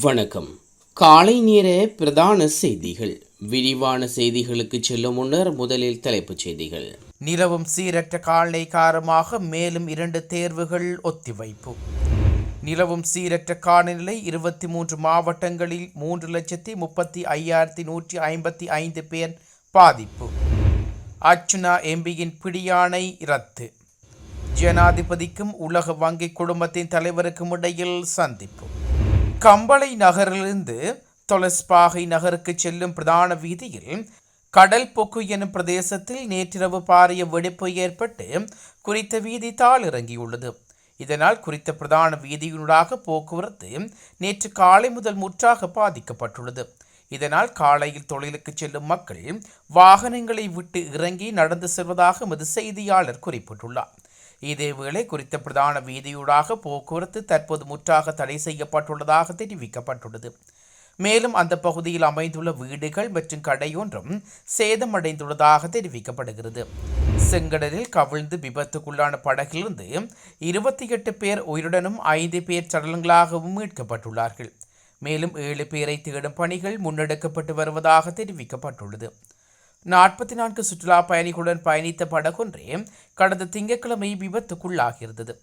வணக்கம். காலை நேர பிரதான செய்திகள். விரிவான செய்திகளுக்கு செல்லும் முன்னர் முதலில் தலைப்புச் செய்திகள். நிலவும் சீரற்ற காலை காரணமாக மேலும் இரண்டு தேர்வுகள் ஒத்திவைப்பு. நிலவும் சீரற்ற காலநிலை இருபத்தி மூன்று மாவட்டங்களில் மூன்று லட்சத்தி முப்பத்தி ஐயாயிரத்தி நூற்றி ஐம்பத்தி ஐந்து பேர் பாதிப்பு. அர்ச்சுனா எம்பியின் பிடியானை ரத்து. ஜனாதிபதிக்கும் உலக வங்கி குடும்பத்தின் தலைவருக்கும் இடையில் சந்திப்பு. கம்பளை நகரிலிருந்து தொலஸ்பாகை நகருக்கு செல்லும் பிரதான வீதியில் கடல் பொக்கு எனும் பிரதேசத்தில் நேற்றிரவு பாரிய வெடிப்பு ஏற்பட்டு குறித்த வீதி தாளிறங்கியுள்ளது இதனால் குறித்த பிரதான வீதியினூடாக போக்குவரத்து நேற்று காலை முதல் முற்றாக பாதிக்கப்பட்டுள்ளது. இதனால் காலையில் தொழிலுக்கு செல்லும் மக்கள் வாகனங்களை விட்டு இறங்கி நடந்து செல்வதாக எமது செய்தியாளர் குறிப்பிட்டுள்ளார். இதேவேளை குறித்த பிரதான வீதியூடாக போக்குவரத்து தற்போது முற்றாக தடை செய்யப்பட்டுள்ளதாக தெரிவிக்கப்பட்டுள்ளது. மேலும் அந்த பகுதியில் அமைந்துள்ள வீடுகள் மற்றும் கடையொன்றும் சேதமடைந்துள்ளதாக தெரிவிக்கப்படுகிறது. செங்கடலில் கவிழ்ந்து விபத்துக்குள்ளான படகிலிருந்து இருபத்தி எட்டு பேர் உயிருடனும் ஐந்து பேர் சடலங்களாகவும் மீட்கப்பட்டுள்ளார்கள். மேலும் ஏழு பேரை தேடும் பணிகள் முன்னெடுக்கப்பட்டு வருவதாக தெரிவிக்கப்பட்டுள்ளது. நாற்பத்தி நான்கு சுற்றுலா பயணிகளுடன் பயணித்த படகொன்றே கடந்த திங்கட்கிழமை விபத்துக்குள்ளாகியிருந்தது.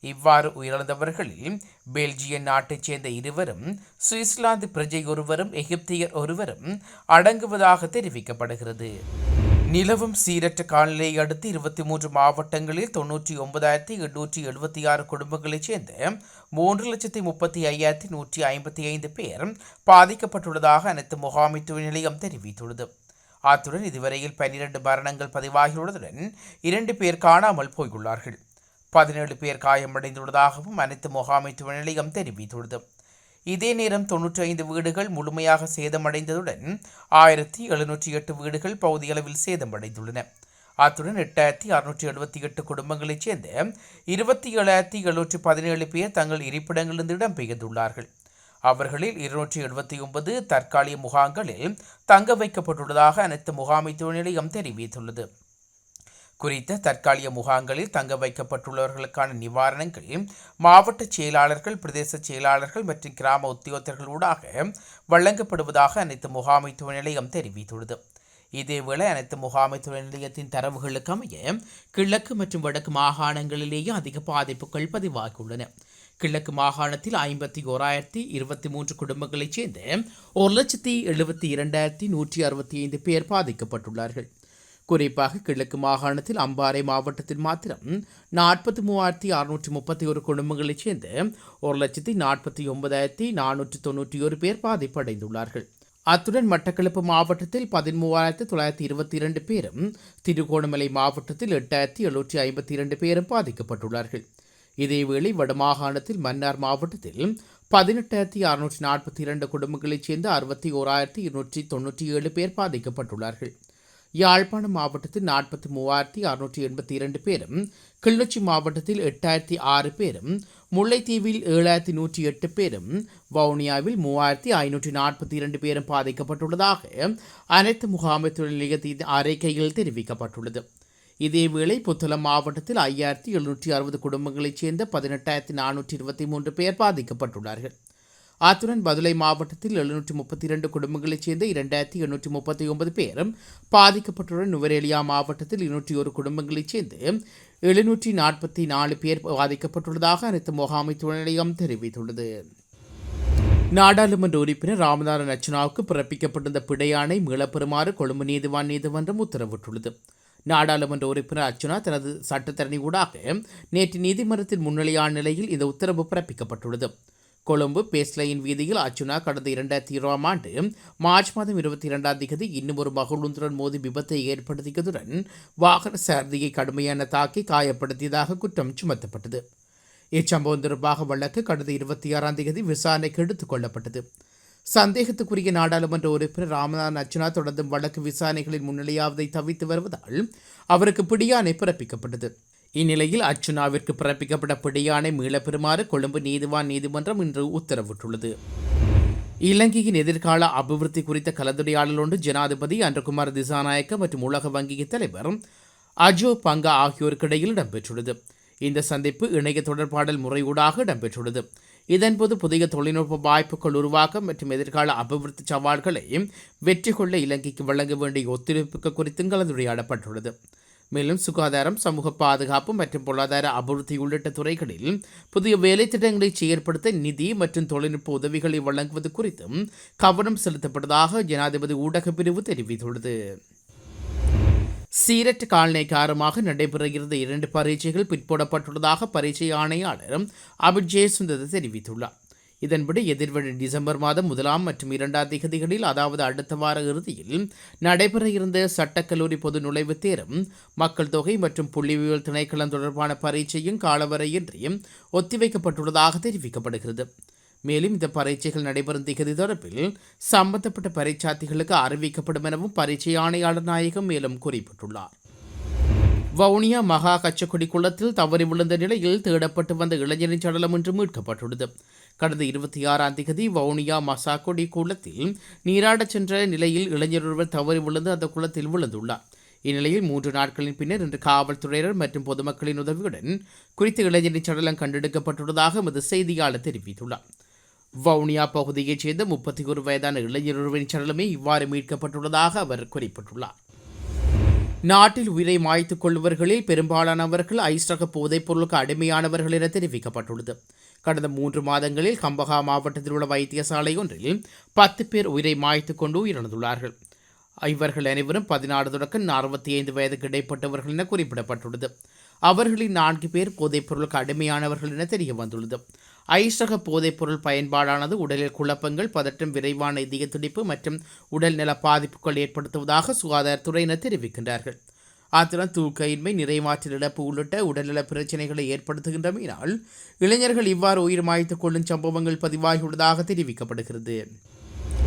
இவ்வாறு உயிரிழந்தவர்களில் பெல்ஜிய நாட்டைச் சேர்ந்த இருவரும் சுவிட்சர்லாந்து பிரஜை ஒருவரும் எகிப்தியர் ஒருவரும் அடங்குவதாக தெரிவிக்கப்படுகிறது. நிலவும் சீரற்ற காலநிலையை அடுத்து இருபத்தி மூன்று மாவட்டங்களில் தொன்னூற்றி ஒன்பதாயிரத்தி எண்ணூற்றி எழுபத்தி ஆறு குடும்பங்களைச் சேர்ந்த மூன்று லட்சத்தி முப்பத்தி ஐயாயிரத்தி நூற்றி ஐம்பத்தி ஐந்து பேர் பாதிக்கப்பட்டுள்ளதாக அனைத்து முகாமைத்துவ நிலையம் தெரிவித்துள்ளது. அத்துடன் இதுவரையில் பன்னிரண்டு மரணங்கள் பதிவாகியுள்ளதுடன் இரண்டு பேர் காணாமல் போயுள்ளார்கள். பதினேழு பேர் காயமடைந்துள்ளதாகவும் அனைத்து முகாமைத்துவ நிலையம் தெரிவித்துள்ளது. இதே நேரம் தொன்னூற்றி ஐந்து வீடுகள் முழுமையாக சேதமடைந்ததுடன் ஆயிரத்தி எழுநூற்றி எட்டு வீடுகள் பகுதியளவில் சேதமடைந்துள்ளன. அத்துடன் எட்டாயிரத்தி அறுநூற்றி எழுபத்தி எட்டு குடும்பங்களைச் சேர்ந்த இருபத்தி ஏழாயிரத்தி எழுநூற்றி பதினேழு பேர் தங்கள் இருப்பிடங்களிலிருந்து இடம்பெயர்ந்துள்ளார்கள். அவர்களில் இருநூற்றி எழுபத்தி ஒன்பது தற்காலிக முகாம்களில் தங்க வைக்கப்பட்டுள்ளதாக அனைத்து முகாமைத்துவ நிலையம் தெரிவித்துள்ளது. குறித்த தற்காலிக முகாம்களில் தங்க வைக்கப்பட்டுள்ளவர்களுக்கான நிவாரணங்கள் மாவட்ட செயலாளர்கள் பிரதேச செயலாளர்கள் மற்றும் கிராம உத்தியோகத்தர்களூடாக வழங்கப்படுவதாக அனைத்து முகாமைத்துவ நிலையம் தெரிவித்துள்ளது. இதேவேளை அனைத்து முகாமைத்துவ நிலையத்தின் தரவுகளுக்கு அமைய கிழக்கு மற்றும் வடக்கு மாகாணங்களிலேயே அதிக பாதிப்புகள் பதிவாகியுள்ளன. கிழக்கு மாகாணத்தில் ஐம்பத்தி ஓராயிரத்தி இருபத்தி மூன்று குடும்பங்களைச் சேர்ந்த ஒரு லட்சத்தி எழுபத்தி இரண்டாயிரத்தி நூற்றி அறுபத்தி ஐந்து பேர் பாதிக்கப்பட்டுள்ளார்கள். குறிப்பாக கிழக்கு மாகாணத்தில் அம்பாறை மாவட்டத்தில் மாத்திரம் நாற்பத்தி மூவாயிரத்தி அறுநூற்றி முப்பத்தி ஒரு குடும்பங்களைச் சேர்ந்த ஒரு லட்சத்தி நாற்பத்தி ஒன்பதாயிரத்தி நானூற்றி தொண்ணூற்றி ஒரு பேர் பாதிப்படைந்துள்ளார்கள். அத்துடன் மட்டக்களப்பு மாவட்டத்தில் பதிமூவாயிரத்தி தொள்ளாயிரத்தி இருபத்தி இரண்டு பேரும் திருகோணமலை மாவட்டத்தில் எட்டாயிரத்தி எழுநூற்றி ஐம்பத்தி இரண்டு பேரும் பாதிக்கப்பட்டுள்ளார்கள். இதேவேளை வடமாகாணத்தில் மன்னார் மாவட்டத்தில் பதினெட்டாயிரத்தி அறுநூற்றி நாற்பத்தி இரண்டு குடும்பங்களைச் சேர்ந்த அறுபத்தி ஓராயிரத்தி இருநூற்றி தொண்ணூற்றி ஏழு பேர் பாதிக்கப்பட்டுள்ளார்கள். யாழ்ப்பாணம் மாவட்டத்தில் நாற்பத்தி மூவாயிரத்தி அறுநூற்றி எண்பத்தி இரண்டு பேரும் கிளிநொச்சி மாவட்டத்தில் எட்டாயிரத்தி ஆறு பேரும் முல்லைத்தீவில் ஏழாயிரத்தி நூற்றி எட்டு பேரும் வவுனியாவில் மூவாயிரத்தி ஐநூற்றி நாற்பத்தி இரண்டு பேரும் பாதிக்கப்பட்டுள்ளதாக அனைத்து முகாமைத்துவ நிலையத்தின் அறிக்கையில் தெரிவிக்கப்பட்டுள்ளது. இதேவேளை புத்தளம் மாவட்டத்தில் ஐயாயிரத்தி எழுநூற்றி அறுபது குடும்பங்களைச் சேர்ந்த பதினெட்டாயிரத்தி நானூற்றி இருபத்தி மூன்று பேர் பாதிக்கப்பட்டுள்ளார்கள். அத்துடன் பதுளை மாவட்டத்தில் எழுநூற்றி முப்பத்தி இரண்டு குடும்பங்களைச் சேர்ந்த இரண்டாயிரத்தி எண்ணூற்றி முப்பத்தி ஒன்பது பேரும் பாதிக்கப்பட்டுள்ள நுவரேலியா மாவட்டத்தில் இருநூற்றி ஒரு குடும்பங்களைச் சேர்ந்து எழுநூற்றி நாற்பத்தி நாலு பேர் பாதிக்கப்பட்டுள்ளதாக அனைத்து முகாமைத்துவ நிலையம் தெரிவித்துள்ளது. நாடாளுமன்ற உறுப்பினர் ராமநாதன் அர்ச்சனாவுக்கு பிறப்பிக்கப்பட்டிருந்த பிடையானை மீளப்பெறுமாறு கொழும்பு நீதிவான் நீதிமன்றம் உத்தரவிட்டுள்ளது. நாடாளுமன்ற உறுப்பினர் அர்ச்சுனா தனது சட்டத்தரணி ஊடாக நேற்று நீதிமன்றத்தில் முன்னிலையான நிலையில் இந்த உத்தரவு பிறப்பிக்கப்பட்டுள்ளது. கொழும்பு பேஸ்லையின் வீதியில் அர்ச்சுனா கடந்த இரண்டாயிரத்தி இருபதாம் ஆண்டு மார்ச் மாதம் இருபத்தி இரண்டாம் தேதி இன்னும் ஒரு மகளுந்துடன் மோதி விபத்தை ஏற்படுத்தியதுடன் வாகன சாரதியை கடுமையான தாக்கி காயப்படுத்தியதாக குற்றம் சுமத்தப்பட்டது. இச்சம்பவம் தொடர்பாக வழக்கு கடந்த இருபத்தி ஆறாம் தேதி விசாரணைக்கு எடுத்துக் கொள்ளப்பட்டது. சந்தேகத்துக்குரிய நாடாளுமன்ற உறுப்பினர் ராமநாதன் அர்ச்சனா தொடர்ந்து வழக்கு விசாரணைகளில் முன்னிலையாவதை தவித்து வருவதால் அவருக்கு பிடியாணை பிறப்பிக்கப்பட்டது. இந்நிலையில் அர்ச்சுனாவிற்கு பிறப்பிக்கப்பட்ட பிடியாணை மீளப்பெறுமாறு கொழும்பு நீதிவான் நீதிமன்றம் இன்று உத்தரவிட்டுள்ளது. இலங்கையின் எதிர்கால அபிவிருத்தி குறித்த கலந்துரையாடல் ஒன்று ஜனாதிபதி அன்றகுமார் திசாநாயக்க மற்றும் உலக வங்கியின் தலைவர் அஜோ பங்கா ஆகியோருக்கிடையில் இடம்பெற்றுள்ளது. இந்த சந்திப்பு இணைய தொடர்பாடல் முறையூடாக இடம்பெற்றுள்ளது. இதன்போது புதிய தொழில்நுட்ப வாய்ப்புகள் உருவாக்கம் மற்றும் எதிர்கால அபிவிருத்தி சவால்களை வெற்றி கொள்ள இலங்கைக்கு வழங்க வேண்டிய ஒத்துழைப்புக்கு குறித்தும் கலந்துரையாடப்பட்டுள்ளது மேலும் சுகாதாரம் சமூக பாதுகாப்பு மற்றும் பொருளாதார அபிவிருத்தி உள்ளிட்ட துறைகளில் புதிய வேலை திட்டங்களை செயற்படுத்த நிதி மற்றும் தொழில்நுட்ப உதவிகளை வழங்குவது குறித்தும் கவனம் செலுத்தப்பட்டதாக ஜனாதிபதி ஊடகப்பிரிவு தெரிவித்துள்ளது. சீரட் கால்நடை காரணமாக நடைபெற இருந்த இரண்டு பரீட்சைகள் பிற்போடப்பட்டுள்ளதாக பரீட்சை ஆணையாளரும் அபிட் ஜெயசுந்தர் தெரிவித்துள்ளார். இதன்படி எதிர்வழி டிசம்பர் மாதம் முதலாம் மற்றும் இரண்டாம் திகதிகளில் அதாவது அடுத்த வார இறுதியில் நடைபெற இருந்த சட்டக்கல்லூரி பொது நுழைவுத் தேர்வும் மக்கள் தொகை மற்றும் புள்ளிவியல் திணைக்களம் தொடர்பான பரீட்சையும் காலவரையின்றி ஒத்திவைக்கப்பட்டுள்ளதாக தெரிவிக்கப்படுகிறது. மேலும் இந்த பரீட்சைகள் நடைபெறும் திகதி தொடர்பில் சம்பந்தப்பட்ட பரீட்சார்த்திகளுக்கு அறிவிக்கப்படும் எனவும் பரீட்சை ஆணையாளர் நாயகம் மேலும் குறிப்பிட்டுள்ளார். வவுனியா மகா கச்சக்குடி குளத்தில் தவறி விழுந்த நிலையில் தேடப்பட்டு வந்த இளைஞரின் சடலம் இன்று மீட்கப்பட்டுள்ளது. கடந்த இருபத்தி ஆறாம் திகதி வவுனியா மசாக்கொடி குளத்தில் நீராடச் சென்ற நிலையில் இளைஞர் ஒருவர் தவறி விழுந்து அந்த குளத்தில் விழுந்துள்ளார். இந்நிலையில் மூன்று நாட்களின் பின்னர் இன்று காவல்துறையினர் மற்றும் பொதுமக்களின் உதவியுடன் குறித்த இளைஞரின் சடலம் கண்டெடுக்கப்பட்டுள்ளதாக எமது செய்தியாளர் தெரிவித்துள்ளார். வவுனியா பகுதியைச் சேர்ந்த முப்பத்தி ஒரு வயதான இளைஞர் ஒருவரின் சடலமே இவ்வாறு மீட்கப்பட்டுள்ளதாக அவர் குறிப்பிட்டுள்ளார். நாட்டில் உயிரை மாய்த்துக் கொள்வர்களில் பெரும்பாலானவர்கள் ஐஸ்ரக போதைப் பொருளுக்கு அடிமையானவர்கள் என தெரிவிக்கப்பட்டுள்ளது. கடந்த மூன்று மாதங்களில் கம்பகா மாவட்டத்தில் உள்ள வைத்தியசாலை ஒன்றில் பத்து பேர் உயிரை மாய்த்துக் கொண்டு உயிரிழந்துள்ளார்கள். இவர்கள் அனைவரும் பதினாறு தொடக்கம் அறுபத்தி ஐந்து வயதுக்கு இடைப்பட்டவர்கள் என குறிப்பிடப்பட்டுள்ளது. அவர்களில் நான்கு பேர் போதைப் பொருளுக்கு அடிமையானவர்கள் என தெரிய வந்துள்ளது. ஐஷக போதைப்பொருள் பயன்பாடானது உடலில் குழப்பங்கள் பதற்றம் விரைவான இதய துடிப்பு மற்றும் உடல்நல பாதிப்புகள் ஏற்படுத்துவதாக சுகாதாரத்துறையினர் தெரிவிக்கின்றார்கள். அத்துடன் தூக்கையின்மை நிறைவாற்றல் இழப்பு உள்ளிட்ட உடல்நல பிரச்சினைகளை ஏற்படுத்துகின்றமையினால் இளைஞர்கள் இவ்வாறு உயிர் மாய்த்துக் கொள்ளும் சம்பவங்கள் பதிவாகியுள்ளதாக தெரிவிக்கப்படுகிறது.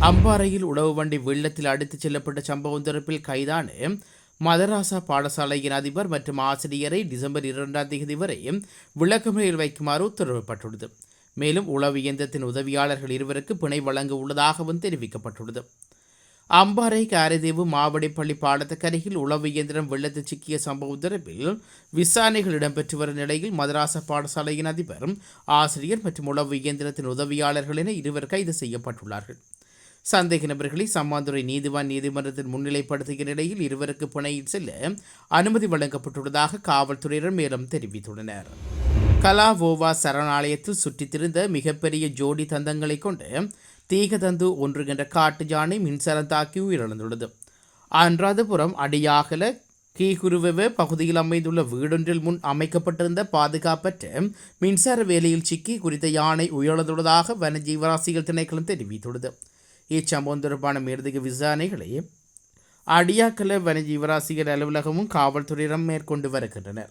அம்பாறையில் உழவு வண்டி வெள்ளத்தில் அடித்துச் செல்லப்பட்ட சம்பவம் தொடர்பில் கைதான மதராசா பாடசாலையின் அதிபர் மற்றும் ஆசிரியரை டிசம்பர் இரண்டாம் தேதி வரை விளக்கமறையில் வைக்குமாறு உத்தரவிடப்பட்டுள்ளது. மேலும் உளவு இயந்திரத்தின் உதவியாளர்கள் இருவருக்கு பிணை வழங்க உள்ளதாகவும் தெரிவிக்கப்பட்டுள்ளது. அம்பாறை காரதீவு மாவடிப்பள்ளி பாலத்துக்கரையில் உளவு இயந்திரம் வெள்ளத்தில் சிக்கிய சம்பவம் தொடர்பில் விசாரணைகள் இடம்பெற்று வரும் நிலையில் மதராச பாடசாலையின் அதிபர் ஆசிரியர் மற்றும் உளவு இயந்திரத்தின் உதவியாளர்கள் என இருவர் கைது செய்யப்பட்டுள்ளார்கள். சந்தேக நபர்களை சம்மாந்துறை நீதிவான் நீதிமன்றத்தில் முன்னிலைப்படுத்திய நிலையில் இருவருக்கு பிணையில் செல்ல அனுமதி வழங்கப்பட்டுள்ளதாக காவல்துறையினர் மேலும் தெரிவித்துள்ளனர். கலாவோவா சரணாலயத்தில் சுற்றித்திருந்த மிகப்பெரிய ஜோடி தந்தங்களை கொண்டு தீகதந்து ஒன்று என்ற காட்டு யானை மின்சாரம் தாக்கி உயிரிழந்துள்ளது. அன்றாதபுரம் அடியாகல கீகுருவெவ பகுதியில் அமைந்துள்ள வீடொன்றில் முன் அமைக்கப்பட்டிருந்த பாதுகாப்பற்ற மின்சார வேலையில் சிக்கி குறித்த யானை உயிரிழந்துள்ளதாக வனஜீவராசிகள் திணைக்களம் தெரிவித்துள்ளது. இச்சம்பவம் தொடர்பான மேலதிக விசாரணைகளை அடியாக்கல வனஜீவராசிகள் அலுவலகமும் காவல்துறையிடம் மேற்கொண்டு வருகின்றனர்.